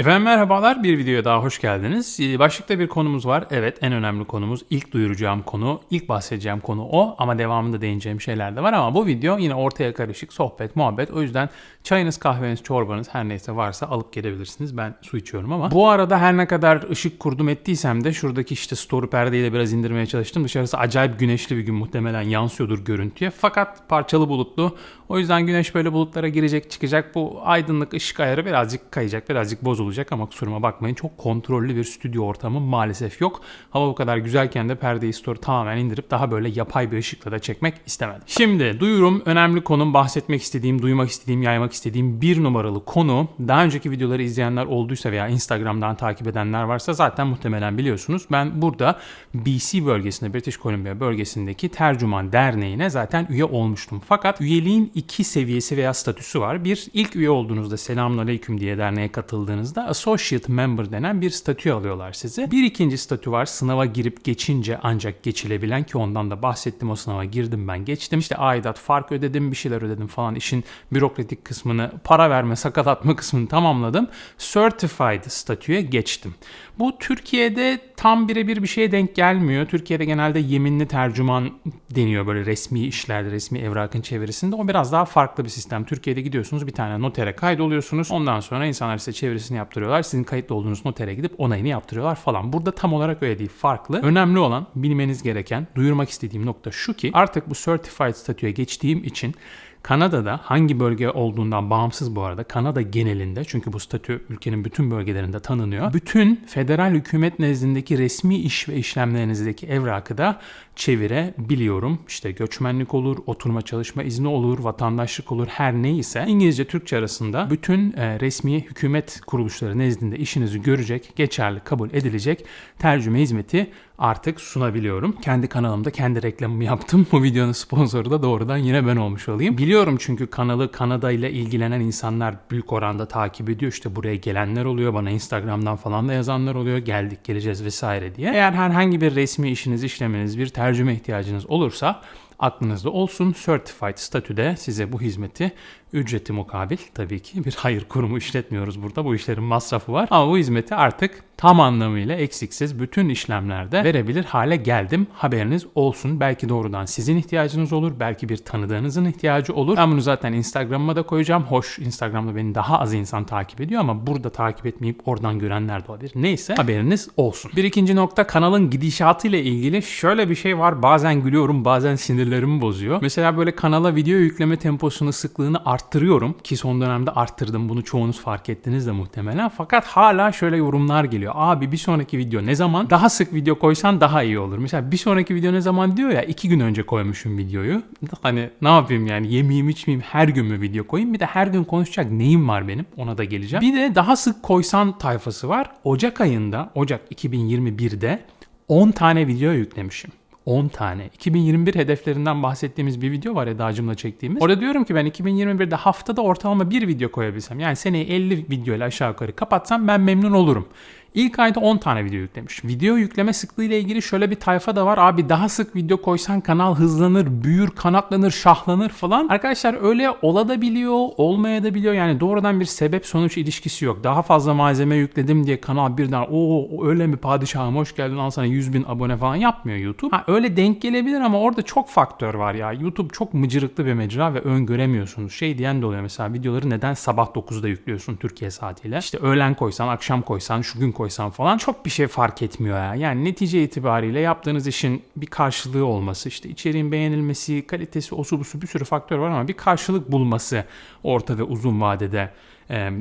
Efendim merhabalar bir videoya daha hoş geldiniz. Ee, Başlıkta bir konumuz var. Evet en önemli konumuz ilk duyuracağım konu, ilk bahsedeceğim konu o ama devamında değineceğim şeyler de var ama bu video yine ortaya karışık sohbet, muhabbet. O yüzden çayınız, kahveniz, çorbanız her neyse varsa alıp gelebilirsiniz. Ben su içiyorum ama. Bu arada her ne kadar ışık kurdum ettiysem de şuradaki işte story perdeyi de biraz indirmeye çalıştım. Dışarısı acayip güneşli bir gün muhtemelen yansıyordur görüntüye. Fakat parçalı bulutlu. O yüzden güneş böyle bulutlara girecek çıkacak. Bu aydınlık ışık ayarı birazcık kayacak, birazcık bozulacak ama kusuruma bakmayın. Çok kontrollü bir stüdyo ortamı maalesef yok. Hava bu kadar güzelken de perdeyi story tamamen indirip daha böyle yapay bir ışıkla da çekmek istemedim. Şimdi duyurum önemli konum bahsetmek istediğim, duymak istediğim, yaymak istediğim bir numaralı konu. Daha önceki videoları izleyenler olduysa veya Instagram'dan takip edenler varsa zaten muhtemelen biliyorsunuz. Ben burada BC bölgesinde, British Columbia bölgesindeki Tercüman Derneği'ne zaten üye olmuştum. Fakat üyeliğin iki seviyesi veya statüsü var. Bir, ilk üye olduğunuzda selamünaleyküm diye derneğe katıldığınızda associate member denen bir statü alıyorlar size. Bir ikinci statü var. Sınava girip geçince ancak geçilebilen ki ondan da bahsettim. O sınava girdim ben geçtim. İşte aidat fark ödedim bir şeyler ödedim falan. İşin bürokratik kısmını para verme sakat atma kısmını tamamladım. Certified statüye geçtim. Bu Türkiye'de tam birebir bir şeye denk gelmiyor. Türkiye'de genelde yeminli tercüman deniyor böyle resmi işlerde, resmi evrakın çevirisinde. O biraz daha farklı bir sistem. Türkiye'de gidiyorsunuz bir tane notere kaydoluyorsunuz. Ondan sonra insanlar size çevirisini yaptırıyorlar. Sizin kayıtlı olduğunuz notere gidip onayını yaptırıyorlar falan. Burada tam olarak öyle değil. Farklı. Önemli olan bilmeniz gereken, duyurmak istediğim nokta şu ki artık bu certified statüye geçtiğim için Kanada'da hangi bölge olduğundan bağımsız bu arada Kanada genelinde çünkü bu statü ülkenin bütün bölgelerinde tanınıyor. Bütün federal hükümet nezdindeki resmi iş ve işlemlerinizdeki evrakı da çevirebiliyorum. İşte göçmenlik olur, oturma çalışma izni olur, vatandaşlık olur her neyse İngilizce Türkçe arasında bütün e, resmi hükümet kuruluşları nezdinde işinizi görecek, geçerli kabul edilecek tercüme hizmeti artık sunabiliyorum. Kendi kanalımda kendi reklamımı yaptım. Bu videonun sponsoru da doğrudan yine ben olmuş olayım. Biliyorum çünkü kanalı Kanada ile ilgilenen insanlar büyük oranda takip ediyor. İşte buraya gelenler oluyor. Bana Instagram'dan falan da yazanlar oluyor. Geldik geleceğiz vesaire diye. Eğer herhangi bir resmi işiniz, işlemeniz, bir tercüme ihtiyacınız olursa aklınızda olsun. Certified statüde size bu hizmeti ücreti mukabil tabii ki bir hayır kurumu işletmiyoruz burada. Bu işlerin masrafı var. Ama bu hizmeti artık tam anlamıyla eksiksiz bütün işlemlerde verebilir hale geldim. Haberiniz olsun. Belki doğrudan sizin ihtiyacınız olur. Belki bir tanıdığınızın ihtiyacı olur. Ben bunu zaten Instagram'ıma da koyacağım. Hoş Instagram'da beni daha az insan takip ediyor ama burada takip etmeyip oradan görenler de olabilir. Neyse haberiniz olsun. Bir ikinci nokta kanalın gidişatı ile ilgili şöyle bir şey var. Bazen gülüyorum bazen sinirlerimi bozuyor. Mesela böyle kanala video yükleme temposunu sıklığını arttırıyorum ki son dönemde arttırdım. Bunu çoğunuz fark ettiniz de muhtemelen. Fakat hala şöyle yorumlar geliyor. Abi bir sonraki video ne zaman? Daha sık video koysan daha iyi olur. Mesela bir sonraki video ne zaman diyor ya iki gün önce koymuşum videoyu. Hani ne yapayım yani yemeyeyim içmeyeyim her gün mü video koyayım? Bir de her gün konuşacak neyim var benim? Ona da geleceğim. Bir de daha sık koysan tayfası var. Ocak ayında, Ocak 2021'de 10 tane video yüklemişim. 10 tane. 2021 hedeflerinden bahsettiğimiz bir video var Eda'cımla çektiğimiz. Orada diyorum ki ben 2021'de haftada ortalama bir video koyabilsem yani seneyi 50 video ile aşağı yukarı kapatsam ben memnun olurum. İlk ayda 10 tane video yüklemiş. Video yükleme sıklığı ile ilgili şöyle bir tayfa da var. Abi daha sık video koysan kanal hızlanır, büyür, kanatlanır, şahlanır falan. Arkadaşlar öyle olabiliyor, olmayabiliyor. Yani doğrudan bir sebep sonuç ilişkisi yok. Daha fazla malzeme yükledim diye kanal birden o öyle mi padişahım hoş geldin al sana 100 bin abone falan yapmıyor YouTube. Ha, öyle denk gelebilir ama orada çok faktör var ya. YouTube çok mıcırıklı bir mecra ve öngöremiyorsunuz. Şey diyen de oluyor mesela videoları neden sabah 9'da yüklüyorsun Türkiye saatiyle. İşte öğlen koysan, akşam koysan, şu gün koysan falan çok bir şey fark etmiyor ya. Yani netice itibariyle yaptığınız işin bir karşılığı olması, işte içeriğin beğenilmesi, kalitesi, osu busu bir sürü faktör var ama bir karşılık bulması orta ve uzun vadede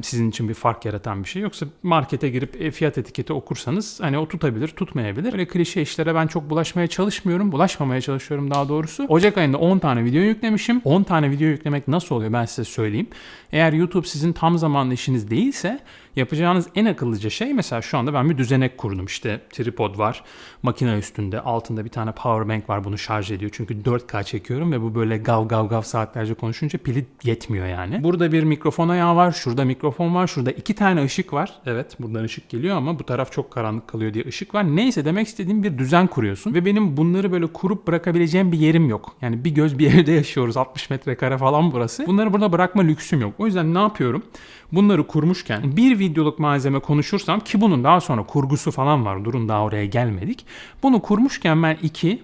sizin için bir fark yaratan bir şey. Yoksa markete girip e, fiyat etiketi okursanız hani o tutabilir, tutmayabilir. Böyle klişe işlere ben çok bulaşmaya çalışmıyorum. Bulaşmamaya çalışıyorum daha doğrusu. Ocak ayında 10 tane video yüklemişim. 10 tane video yüklemek nasıl oluyor ben size söyleyeyim. Eğer YouTube sizin tam zamanlı işiniz değilse yapacağınız en akıllıca şey mesela şu anda ben bir düzenek kurdum. İşte tripod var, makine üstünde, altında bir tane power bank var bunu şarj ediyor. Çünkü 4K çekiyorum ve bu böyle gav gav gav saatlerce konuşunca pili yetmiyor yani. Burada bir mikrofon ayağı var, şurada mikrofon var, şurada iki tane ışık var. Evet buradan ışık geliyor ama bu taraf çok karanlık kalıyor diye ışık var. Neyse demek istediğim bir düzen kuruyorsun ve benim bunları böyle kurup bırakabileceğim bir yerim yok. Yani bir göz bir evde yaşıyoruz 60 metrekare falan burası. Bunları burada bırakma lüksüm yok. O yüzden ne yapıyorum? Bunları kurmuşken bir videoluk malzeme konuşursam ki bunun daha sonra kurgusu falan var. Durun daha oraya gelmedik. Bunu kurmuşken ben 2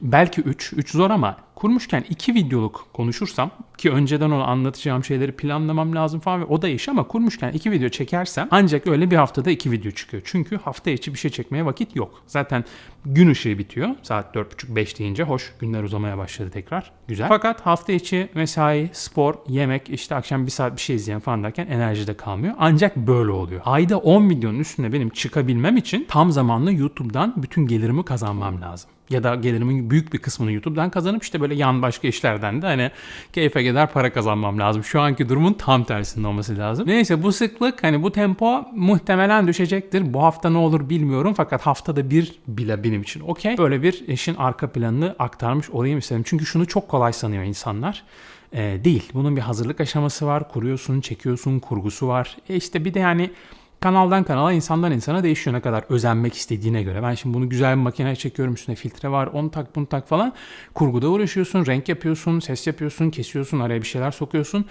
belki 3, 3 zor ama kurmuşken 2 videoluk konuşursam ki önceden onu anlatacağım şeyleri planlamam lazım falan ve o da iş ama kurmuşken 2 video çekersem ancak öyle bir haftada 2 video çıkıyor. Çünkü hafta içi bir şey çekmeye vakit yok. Zaten gün ışığı bitiyor saat 4.30-5 deyince hoş günler uzamaya başladı tekrar. Güzel. Fakat hafta içi mesai, spor, yemek işte akşam bir saat bir şey izleyen falan derken enerji de kalmıyor. Ancak böyle oluyor. Ayda 10 videonun üstüne benim çıkabilmem için tam zamanlı YouTube'dan bütün gelirimi kazanmam lazım ya da gelirimin büyük bir kısmını YouTube'dan kazanıp işte böyle yan başka işlerden de hani keyfe gider para kazanmam lazım. Şu anki durumun tam tersinde olması lazım. Neyse bu sıklık hani bu tempo muhtemelen düşecektir. Bu hafta ne olur bilmiyorum fakat haftada bir bile benim için okey. Böyle bir işin arka planını aktarmış olayım istedim. Çünkü şunu çok kolay sanıyor insanlar. Ee, değil. Bunun bir hazırlık aşaması var. Kuruyorsun, çekiyorsun, kurgusu var. E işte bir de yani kanaldan kanala insandan insana değişiyor ne kadar özenmek istediğine göre. Ben şimdi bunu güzel bir makineye çekiyorum üstüne filtre var onu tak bunu tak falan. Kurguda uğraşıyorsun renk yapıyorsun ses yapıyorsun kesiyorsun araya bir şeyler sokuyorsun.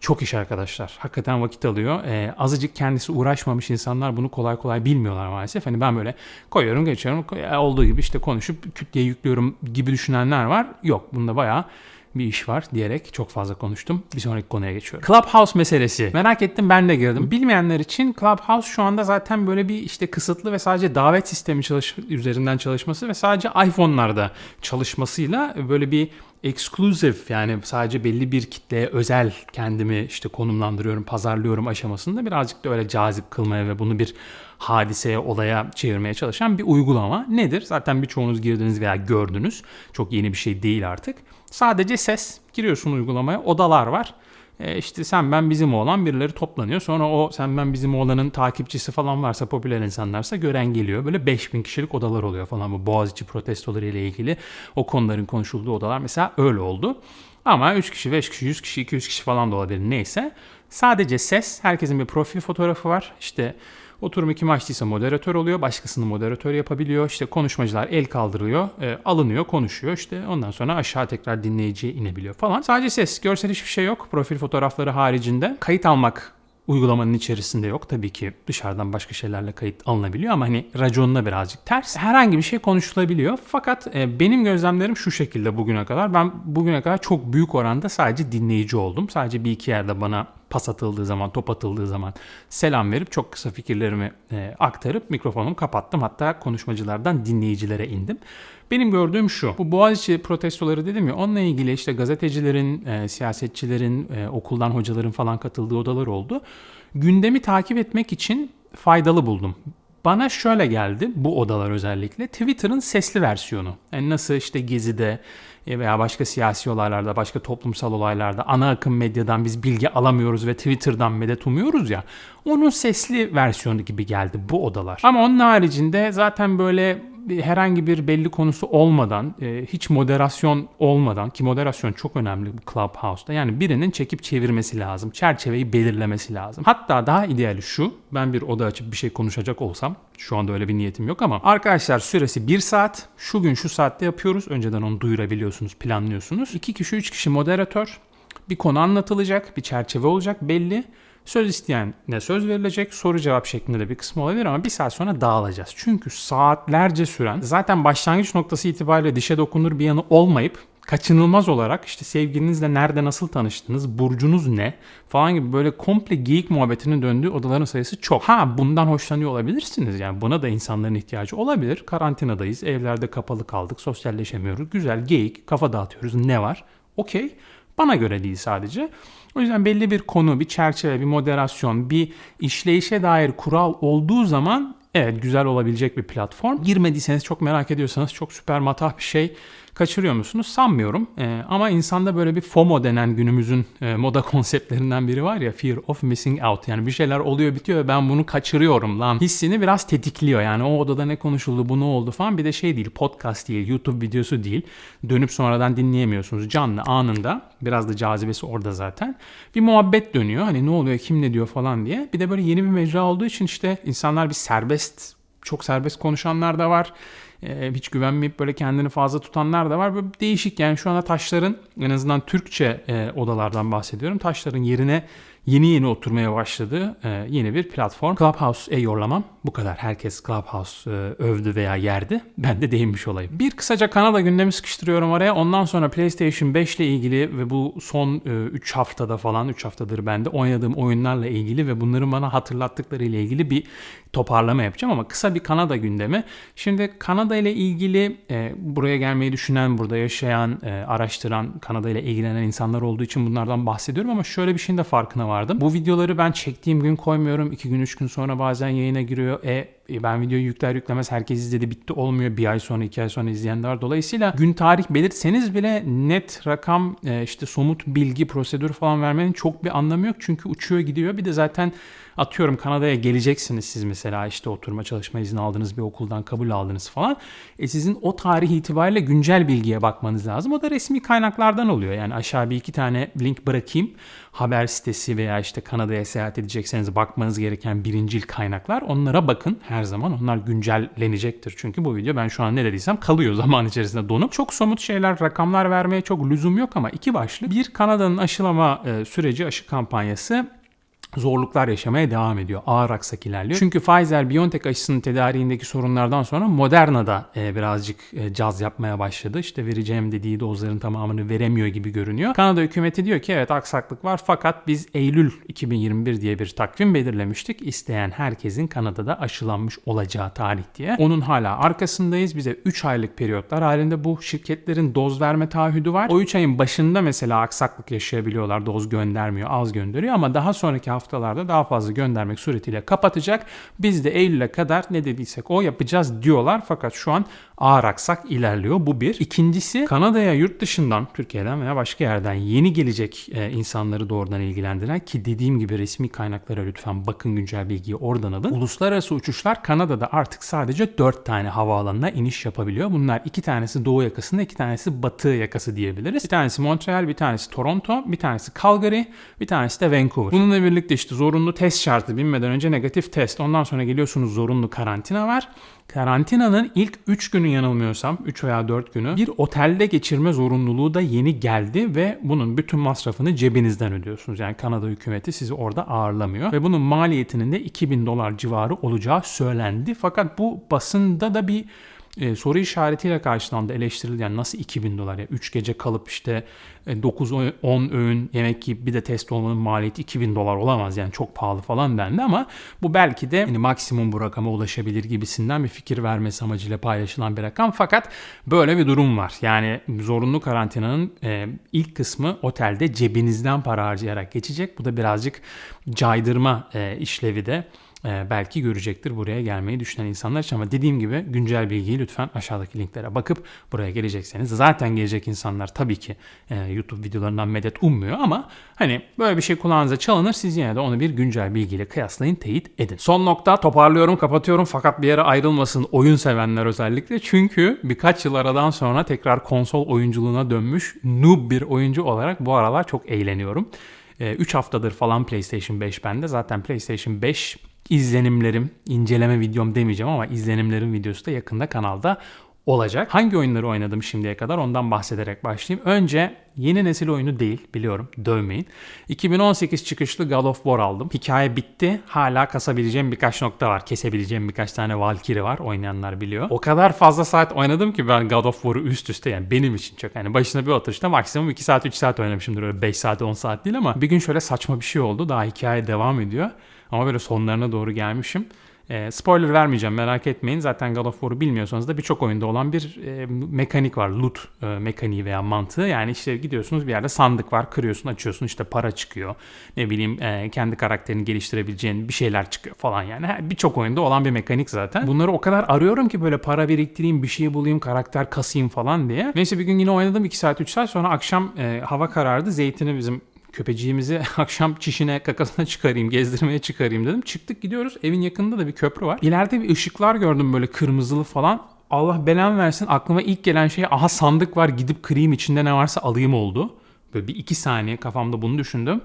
Çok iş arkadaşlar. Hakikaten vakit alıyor. Ee, azıcık kendisi uğraşmamış insanlar bunu kolay kolay bilmiyorlar maalesef. Hani ben böyle koyuyorum geçiyorum olduğu gibi işte konuşup kütleye yüklüyorum gibi düşünenler var. Yok bunda bayağı bir iş var diyerek çok fazla konuştum. Bir sonraki konuya geçiyorum. Clubhouse meselesi. Merak ettim ben de girdim. Bilmeyenler için Clubhouse şu anda zaten böyle bir işte kısıtlı ve sadece davet sistemi çalış üzerinden çalışması ve sadece iPhone'larda çalışmasıyla böyle bir exclusive yani sadece belli bir kitleye özel kendimi işte konumlandırıyorum, pazarlıyorum aşamasında birazcık da öyle cazip kılmaya ve bunu bir hadiseye, olaya çevirmeye çalışan bir uygulama. Nedir? Zaten birçoğunuz girdiniz veya gördünüz. Çok yeni bir şey değil artık. Sadece ses. Giriyorsun uygulamaya. Odalar var. E işte sen ben bizim oğlan birileri toplanıyor. Sonra o sen ben bizim oğlanın takipçisi falan varsa popüler insanlarsa gören geliyor. Böyle 5000 kişilik odalar oluyor falan bu Boğaziçi protestoları ile ilgili o konuların konuşulduğu odalar mesela öyle oldu. Ama 3 kişi, 5 kişi, 100 kişi, 200 kişi falan da olabilir neyse. Sadece ses, herkesin bir profil fotoğrafı var. İşte Oturumu kim açtıysa moderatör oluyor. Başkasını moderatör yapabiliyor. İşte konuşmacılar el kaldırıyor. E, alınıyor, konuşuyor. İşte ondan sonra aşağı tekrar dinleyiciye inebiliyor falan. Sadece ses, görsel hiçbir şey yok. Profil fotoğrafları haricinde. Kayıt almak uygulamanın içerisinde yok. Tabii ki dışarıdan başka şeylerle kayıt alınabiliyor ama hani raconuna birazcık ters. Herhangi bir şey konuşulabiliyor. Fakat e, benim gözlemlerim şu şekilde bugüne kadar. Ben bugüne kadar çok büyük oranda sadece dinleyici oldum. Sadece bir iki yerde bana pas atıldığı zaman, top atıldığı zaman selam verip çok kısa fikirlerimi e, aktarıp mikrofonumu kapattım. Hatta konuşmacılardan dinleyicilere indim. Benim gördüğüm şu. Bu Boğaziçi protestoları dedim ya onunla ilgili işte gazetecilerin, e, siyasetçilerin, e, okuldan hocaların falan katıldığı odalar oldu. Gündemi takip etmek için faydalı buldum. Bana şöyle geldi bu odalar özellikle Twitter'ın sesli versiyonu. Yani nasıl işte Gezi'de e, veya başka siyasi olaylarda, başka toplumsal olaylarda ana akım medyadan biz bilgi alamıyoruz ve Twitter'dan medet umuyoruz ya. Onun sesli versiyonu gibi geldi bu odalar. Ama onun haricinde zaten böyle herhangi bir belli konusu olmadan, e, hiç moderasyon olmadan ki moderasyon çok önemli bu Clubhouse'da. Yani birinin çekip çevirmesi lazım. Çerçeveyi belirlemesi lazım. Hatta daha ideali şu. Ben bir oda açıp bir şey konuşacak olsam şu anda öyle bir niyetim yok ama arkadaşlar süresi 1 saat. Şu gün şu saatte yapıyoruz. Önceden onu duyurabiliyorsunuz, planlıyorsunuz. 2 kişi, 3 kişi moderatör. Bir konu anlatılacak, bir çerçeve olacak belli. Söz isteyen ne söz verilecek soru cevap şeklinde de bir kısmı olabilir ama bir saat sonra dağılacağız. Çünkü saatlerce süren zaten başlangıç noktası itibariyle dişe dokunur bir yanı olmayıp kaçınılmaz olarak işte sevgilinizle nerede nasıl tanıştınız, burcunuz ne falan gibi böyle komple geyik muhabbetinin döndüğü odaların sayısı çok. Ha bundan hoşlanıyor olabilirsiniz yani buna da insanların ihtiyacı olabilir. Karantinadayız, evlerde kapalı kaldık, sosyalleşemiyoruz. Güzel geyik, kafa dağıtıyoruz ne var? Okey. Bana göre değil sadece. O yüzden belli bir konu, bir çerçeve, bir moderasyon, bir işleyişe dair kural olduğu zaman evet güzel olabilecek bir platform. Girmediyseniz çok merak ediyorsanız çok süper matah bir şey kaçırıyor musunuz? Sanmıyorum. E, ama insanda böyle bir FOMO denen günümüzün e, moda konseptlerinden biri var ya Fear of Missing Out. Yani bir şeyler oluyor bitiyor ve ben bunu kaçırıyorum lan hissini biraz tetikliyor. Yani o odada ne konuşuldu bu ne oldu falan bir de şey değil podcast değil YouTube videosu değil. Dönüp sonradan dinleyemiyorsunuz canlı anında. Biraz da cazibesi orada zaten. Bir muhabbet dönüyor. Hani ne oluyor kim ne diyor falan diye. Bir de böyle yeni bir mecra olduğu için işte insanlar bir serbest çok serbest konuşanlar da var hiç güvenmeyip böyle kendini fazla tutanlar da var. Böyle değişik yani şu anda taşların en azından Türkçe odalardan bahsediyorum. Taşların yerine yeni yeni oturmaya başladığı e, yeni bir platform. Clubhouse'e yorlamam bu kadar. Herkes Clubhouse e, övdü veya yerdi. Ben de değinmiş olayım. Bir kısaca Kanada gündemi sıkıştırıyorum oraya. Ondan sonra PlayStation 5 ile ilgili ve bu son 3 e, haftada falan 3 haftadır bende oynadığım oyunlarla ilgili ve bunların bana hatırlattıkları ile ilgili bir toparlama yapacağım ama kısa bir Kanada gündemi. Şimdi Kanada ile ilgili e, buraya gelmeyi düşünen, burada yaşayan, e, araştıran, Kanada ile ilgilenen insanlar olduğu için bunlardan bahsediyorum ama şöyle bir şeyin de farkına vardım. Bu videoları ben çektiğim gün koymuyorum. 2 gün 3 gün sonra bazen yayına giriyor. E ben videoyu yükler yüklemez herkes izledi bitti olmuyor. Bir ay sonra iki ay sonra izleyen de var. Dolayısıyla gün tarih belirtseniz bile net rakam e, işte somut bilgi prosedür falan vermenin çok bir anlamı yok. Çünkü uçuyor gidiyor. Bir de zaten atıyorum Kanada'ya geleceksiniz siz mesela işte oturma çalışma izni aldınız bir okuldan kabul aldınız falan. E sizin o tarih itibariyle güncel bilgiye bakmanız lazım. O da resmi kaynaklardan oluyor. Yani aşağı bir iki tane link bırakayım. Haber sitesi veya işte Kanada'ya seyahat edecekseniz bakmanız gereken birincil kaynaklar. Onlara bakın her zaman. Onlar güncellenecektir. Çünkü bu video ben şu an ne dediysem kalıyor zaman içerisinde donup. Çok somut şeyler, rakamlar vermeye çok lüzum yok ama iki başlık. Bir Kanada'nın aşılama e, süreci, aşı kampanyası zorluklar yaşamaya devam ediyor. Ağır aksak ilerliyor. Çünkü Pfizer-BioNTech aşısının tedariğindeki sorunlardan sonra Moderna da e, birazcık e, caz yapmaya başladı. İşte vereceğim dediği dozların tamamını veremiyor gibi görünüyor. Kanada hükümeti diyor ki evet aksaklık var fakat biz Eylül 2021 diye bir takvim belirlemiştik. İsteyen herkesin Kanada'da aşılanmış olacağı tarih diye. Onun hala arkasındayız. Bize 3 aylık periyotlar halinde bu şirketlerin doz verme taahhüdü var. O 3 ayın başında mesela aksaklık yaşayabiliyorlar. Doz göndermiyor, az gönderiyor ama daha sonraki hafta haftalarda daha fazla göndermek suretiyle kapatacak. Biz de Eylül'e kadar ne dediysek o yapacağız diyorlar. Fakat şu an ağır aksak ilerliyor. Bu bir. İkincisi Kanada'ya yurt dışından, Türkiye'den veya başka yerden yeni gelecek e, insanları doğrudan ilgilendiren ki dediğim gibi resmi kaynaklara lütfen bakın güncel bilgiyi oradan alın. Uluslararası uçuşlar Kanada'da artık sadece 4 tane havaalanına iniş yapabiliyor. Bunlar iki tanesi doğu yakasında, iki tanesi batı yakası diyebiliriz. Bir tanesi Montreal, bir tanesi Toronto, bir tanesi Calgary, bir tanesi de Vancouver. Bununla birlikte işte zorunlu test şartı binmeden önce negatif test. Ondan sonra geliyorsunuz zorunlu karantina var. Karantinanın ilk 3 günü yanılmıyorsam 3 veya 4 günü bir otelde geçirme zorunluluğu da yeni geldi ve bunun bütün masrafını cebinizden ödüyorsunuz. Yani Kanada hükümeti sizi orada ağırlamıyor ve bunun maliyetinin de 2000 dolar civarı olacağı söylendi. Fakat bu basında da bir e, soru işaretiyle karşılandı eleştirildi. Yani nasıl 2000 dolar ya 3 gece kalıp işte 9-10 e, öğün yemek yiyip bir de test olmanın maliyeti 2000 dolar olamaz yani çok pahalı falan dendi ama bu belki de yani maksimum bu rakama ulaşabilir gibisinden bir fikir vermesi amacıyla paylaşılan bir rakam fakat böyle bir durum var. Yani zorunlu karantinanın e, ilk kısmı otelde cebinizden para harcayarak geçecek. Bu da birazcık caydırma e, işlevi de e, belki görecektir buraya gelmeyi düşünen insanlar için. Ama dediğim gibi güncel bilgiyi lütfen aşağıdaki linklere bakıp buraya gelecekseniz zaten gelecek insanlar tabii ki e, YouTube videolarından medet ummuyor ama hani böyle bir şey kulağınıza çalınır siz yine de onu bir güncel bilgiyle kıyaslayın teyit edin. Son nokta toparlıyorum kapatıyorum fakat bir yere ayrılmasın oyun sevenler özellikle çünkü birkaç yıl aradan sonra tekrar konsol oyunculuğuna dönmüş noob bir oyuncu olarak bu aralar çok eğleniyorum. 3 haftadır falan PlayStation 5 bende. Zaten PlayStation 5 izlenimlerim, inceleme videom demeyeceğim ama izlenimlerim videosu da yakında kanalda olacak. Hangi oyunları oynadım şimdiye kadar ondan bahsederek başlayayım. Önce yeni nesil oyunu değil biliyorum dövmeyin. 2018 çıkışlı God of War aldım. Hikaye bitti. Hala kasabileceğim birkaç nokta var. Kesebileceğim birkaç tane Valkyrie var. Oynayanlar biliyor. O kadar fazla saat oynadım ki ben God of War'u üst üste yani benim için çok. Yani başına bir oturuşta maksimum 2 saat 3 saat oynamışımdır. Öyle 5 saat 10 saat değil ama bir gün şöyle saçma bir şey oldu. Daha hikaye devam ediyor. Ama böyle sonlarına doğru gelmişim. E, spoiler vermeyeceğim merak etmeyin. Zaten God of War'u bilmiyorsanız da birçok oyunda olan bir e, mekanik var. Loot e, mekaniği veya mantığı. Yani işte gidiyorsunuz bir yerde sandık var. Kırıyorsun açıyorsun işte para çıkıyor. Ne bileyim e, kendi karakterini geliştirebileceğin bir şeyler çıkıyor falan yani. Birçok oyunda olan bir mekanik zaten. Bunları o kadar arıyorum ki böyle para biriktireyim bir şey bulayım karakter kasayım falan diye. Neyse bir gün yine oynadım 2 saat 3 saat sonra akşam e, hava karardı. Zeytini bizim köpeciğimizi akşam çişine kakasına çıkarayım, gezdirmeye çıkarayım dedim. Çıktık gidiyoruz. Evin yakınında da bir köprü var. İleride bir ışıklar gördüm böyle kırmızılı falan. Allah belamı versin aklıma ilk gelen şey aha sandık var gidip kırayım içinde ne varsa alayım oldu. Böyle bir iki saniye kafamda bunu düşündüm.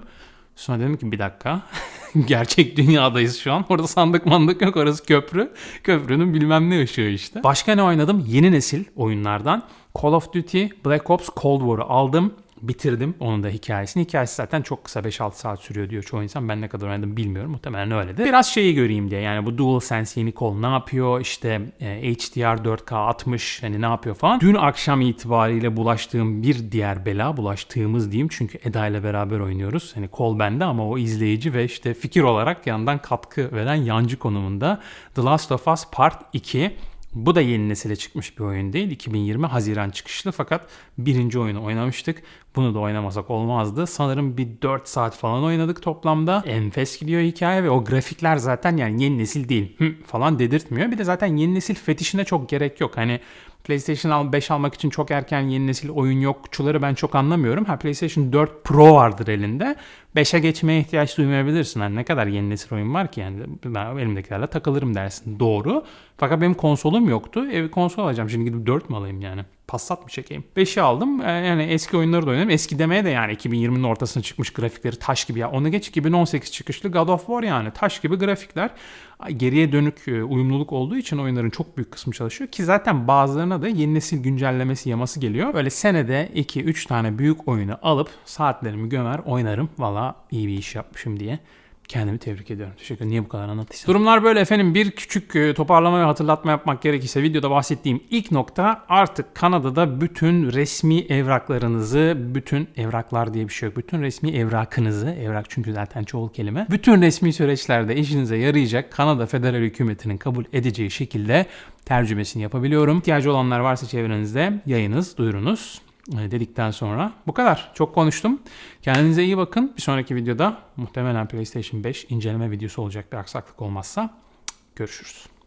Sonra dedim ki bir dakika. Gerçek dünyadayız şu an. Orada sandık mandık yok. Orası köprü. Köprünün bilmem ne ışığı işte. Başka ne oynadım? Yeni nesil oyunlardan. Call of Duty Black Ops Cold War'u aldım. Bitirdim onun da hikayesini. Hikayesi zaten çok kısa 5-6 saat sürüyor diyor çoğu insan. Ben ne kadar oynadım bilmiyorum. Muhtemelen öyledir. Biraz şeyi göreyim diye. Yani bu DualSense yeni kol ne yapıyor? İşte e, HDR 4K 60 hani ne yapıyor falan. Dün akşam itibariyle bulaştığım bir diğer bela bulaştığımız diyeyim. Çünkü Eda ile beraber oynuyoruz. Hani kol bende ama o izleyici ve işte fikir olarak yandan katkı veren yancı konumunda. The Last of Us Part 2. Bu da yeni nesile çıkmış bir oyun değil. 2020 Haziran çıkışlı fakat birinci oyunu oynamıştık. Bunu da oynamasak olmazdı. Sanırım bir 4 saat falan oynadık toplamda. Enfes gidiyor hikaye ve o grafikler zaten yani yeni nesil değil falan dedirtmiyor. Bir de zaten yeni nesil fetişine çok gerek yok. Hani PlayStation 5 almak için çok erken yeni nesil oyun yokçuları ben çok anlamıyorum. Ha PlayStation 4 Pro vardır elinde. 5'e geçmeye ihtiyaç duymayabilirsin. Hani ne kadar yeni nesil oyun var ki yani ben elimdekilerle takılırım dersin. Doğru. Fakat benim konsolum yoktu. Ev konsol alacağım. Şimdi gidip 4 mü alayım yani? Passat mı çekeyim? 5'i aldım. Ee, Yani eski oyunları da oynadım. Eski demeye de yani 2020'nin ortasına çıkmış grafikleri taş gibi ya. Onu geç 2018 çıkışlı God of War yani taş gibi grafikler. Geriye dönük e, uyumluluk olduğu için oyunların çok büyük kısmı çalışıyor ki zaten bazılarına da yeni nesil güncellemesi yaması geliyor. Böyle senede 2-3 tane büyük oyunu alıp saatlerimi gömer oynarım. Valla iyi bir iş yapmışım diye. Kendimi tebrik ediyorum. Teşekkür ederim. Niye bu kadar anlattıysam. Durumlar böyle efendim. Bir küçük e, toparlama ve hatırlatma yapmak gerekirse videoda bahsettiğim ilk nokta artık Kanada'da bütün resmi evraklarınızı, bütün evraklar diye bir şey yok. Bütün resmi evrakınızı, evrak çünkü zaten çoğul kelime. Bütün resmi süreçlerde işinize yarayacak Kanada Federal Hükümeti'nin kabul edeceği şekilde tercümesini yapabiliyorum. İhtiyacı olanlar varsa çevrenizde yayınız, duyurunuz dedikten sonra bu kadar. Çok konuştum. Kendinize iyi bakın. Bir sonraki videoda muhtemelen PlayStation 5 inceleme videosu olacak bir aksaklık olmazsa görüşürüz.